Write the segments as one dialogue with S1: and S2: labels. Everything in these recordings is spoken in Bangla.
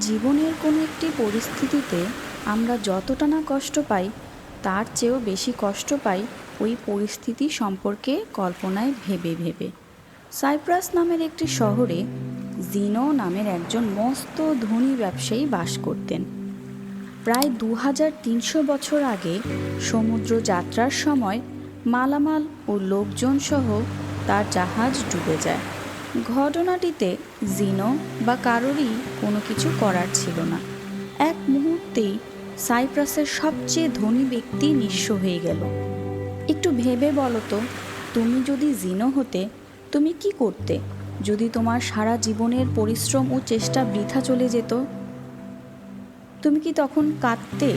S1: জীবনের কোনো একটি পরিস্থিতিতে আমরা যতটা না কষ্ট পাই, তার চেয়েও বেশি কষ্ট পাই ওই পরিস্থিতি সম্পর্কে কল্পনায় ভেবে ভেবে। সাইপ্রাস নামের একটি শহরে জিনো নামের একজন মস্ত ধনী ব্যবসায়ী বাস করতেন। প্রায় দু হাজার তিনশো বছর আগে সমুদ্র যাত্রার সময় মালামাল ও লোকজন সহ তার জাহাজ ডুবে যায়। ঘটনাটিতে জিনো বা কারোরই কোনো কিছু করার ছিল না। এক মুহূর্তেই সাইপ্রাসের সবচেয়ে ধনী ব্যক্তি নিঃস্ব হয়ে গেল। একটু ভেবে বলো তো, তুমি যদি জিনো হতে, তুমি কি করতে? যদি তোমার সারা জীবনের পরিশ্রম ও চেষ্টা বৃথা চলে যেত? তুমি কি তখন কাঁদতে,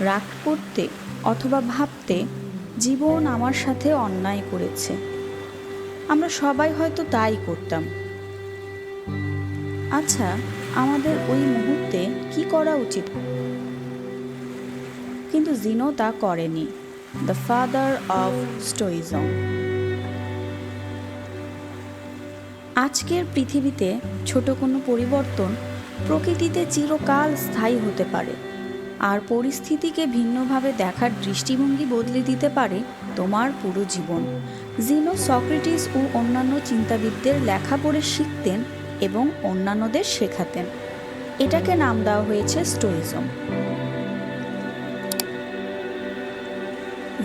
S1: রাগ করতে অথবা ভাবতে, জীবন আমার সাথে অন্যায় করেছে? আমরা সবাই হয়তো তাই করতাম। আচ্ছা আমাদের ওই মুহূর্তে কি করা উচিত? কিন্তু জিনো তা করেনি। দ্য ফাদার অফ স্টোইজম আজকের পৃথিবীতে ছোট কোনো পরিবর্তন প্রকৃতিতে চিরকাল স্থায়ী হতে পারে। আর পরিস্থিতিকে ভিন্নভাবে দেখার দৃষ্টিভঙ্গি বদলে দিতে পারে তোমার পুরো জীবন। জিনো, সক্রেটিস ও অন্যান্য চিন্তাবিদদের লেখা পড়ে শিখতেন এবং অন্যান্যদের শেখাতেন। এটাকে নাম দেওয়া হয়েছে স্টোইজম।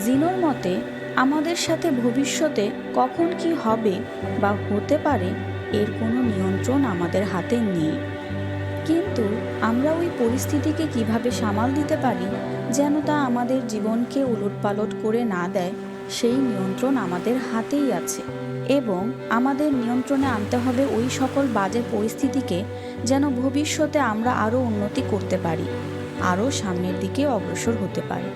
S1: জিনোর মতে, আমাদের সাথে ভবিষ্যতে কখন কি হবে বা হতে পারে, এর কোনো নিয়ন্ত্রণ আমাদের হাতে নেই। কিন্তু আমরা ওই পরিস্থিতিকে কীভাবে সামাল দিতে পারি, যেন তা আমাদের জীবনকে উলটপালট করে না দেয়, সেই নিয়ন্ত্রণ আমাদের হাতেই আছে। এবং আমাদের নিয়ন্ত্রণে আনতে হবে ওই সকল বাজে পরিস্থিতিকে, যেন ভবিষ্যতে আমরা আরও উন্নতি করতে পারি, আরও সামনের দিকে অগ্রসর হতে পারি।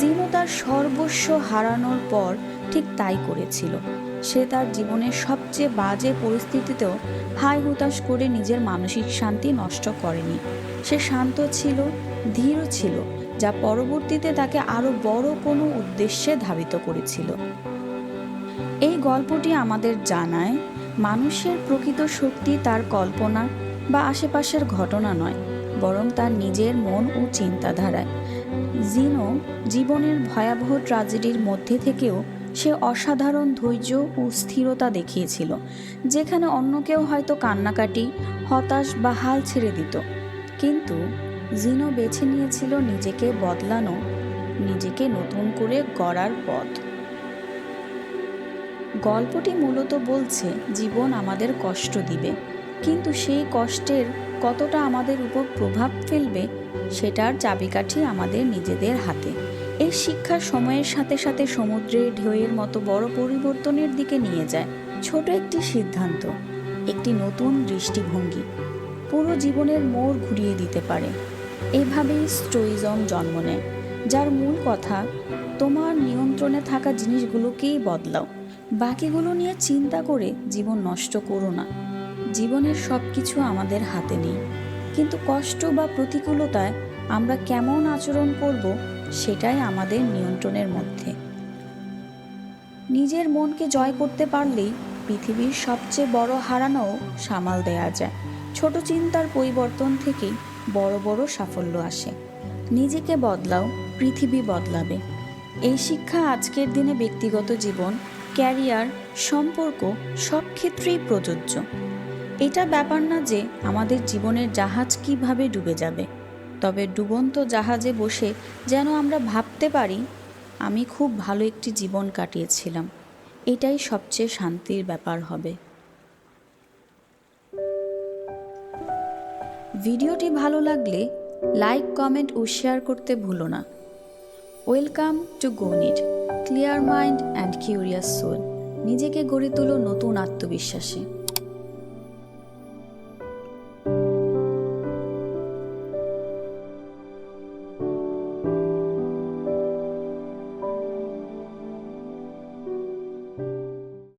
S1: জিনো তার সর্বস্ব হারানোর পর ঠিক তাই করেছিল। সে তার জীবনের সবচেয়ে বাজে পরিস্থিতিতেও হাই হুতাশ করে নিজের মানসিক শান্তি নষ্ট করেনি। সে শান্ত ছিল, ধীর ছিল, যা পরবর্তীতে তাকে আরও বড় কোনো উদ্দেশ্যে ধাবিত করেছিল। এই গল্পটি আমাদের জানায়, মানুষের প্রকৃত শক্তি তার কল্পনা বা আশেপাশের ঘটনা নয়, বরং তার নিজের মন ও চিন্তাধারায়। জিনো জীবনের ভয়াবহ ট্রাজেডির মধ্যে থেকেও সে অসাধারণ ধৈর্য ও স্থিরতা দেখিয়েছিল, যেখানে অন্য কেউ হয়তো কান্নাকাটি, হতাশ বা হাল ছেড়ে দিত। কিন্তু জিনো বেছে নিয়েছিল নিজেকে বদলানো, নিজেকে নতুন করে গড়ার পথ। গল্পটি মূলত বলছে, জীবন আমাদের কষ্ট দিবে, কিন্তু সেই কষ্টের কতটা আমাদের উপর প্রভাব ফেলবে, সেটার চাবিকাঠি আমাদের নিজেদের হাতে। এই শিক্ষা সময়ের সাথে সাথে সমুদ্রের ঢেউয়ের মতো বড় পরিবর্তনের দিকে নিয়ে যায়। ছোট একটি সিদ্ধান্ত, একটি নতুন দৃষ্টিভঙ্গি পুরো জীবনের মোড় ঘুরিয়ে দিতে পারে। এভাবেই স্টোইজম জন্ম নেয়, যার মূল কথা, তোমার নিয়ন্ত্রণে থাকা জিনিসগুলোকেই বদলাও। বাকিগুলো নিয়ে চিন্তা করে জীবন নষ্ট করো না। জীবনের সব কিছু আমাদের হাতে নেই। কিন্তু কষ্ট বা প্রতিকূলতায় আমরা কেমন আচরণ করব সেটাই আমাদের নিয়ন্ত্রণের মধ্যে। নিজের মনকে জয় করতে পারলেই পৃথিবীর সবচেয়ে বড় হারানোও সামাল দেয়া যায়। ছোট চিন্তার পরিবর্তন থেকেই বড় বড় সাফল্য আসে। নিজেকে বদলাও, পৃথিবী বদলাবে। এই শিক্ষা আজকের দিনে ব্যক্তিগত জীবন, ক্যারিয়ার, সম্পর্ক সব ক্ষেত্রেই প্রযোজ্য। এটা ব্যাপার না যে আমাদের জীবনের জাহাজ কীভাবে ডুবে যাবে। তবে ডুবন্ত জাহাজে বসে যেন আমরা ভাবতে পারি, আমি খুব ভালো একটি জীবন কাটিয়েছিলাম। এটাই সবচেয়ে শান্তির ব্যাপার হবে। ভিডিওটি ভালো লাগলে লাইক, কমেন্ট ও শেয়ার করতে ভুলো না। Welcome to Gonit clear mind and curious soul. নিজেকে গড়ে তোলো নতুন আত্মবিশ্বাসে।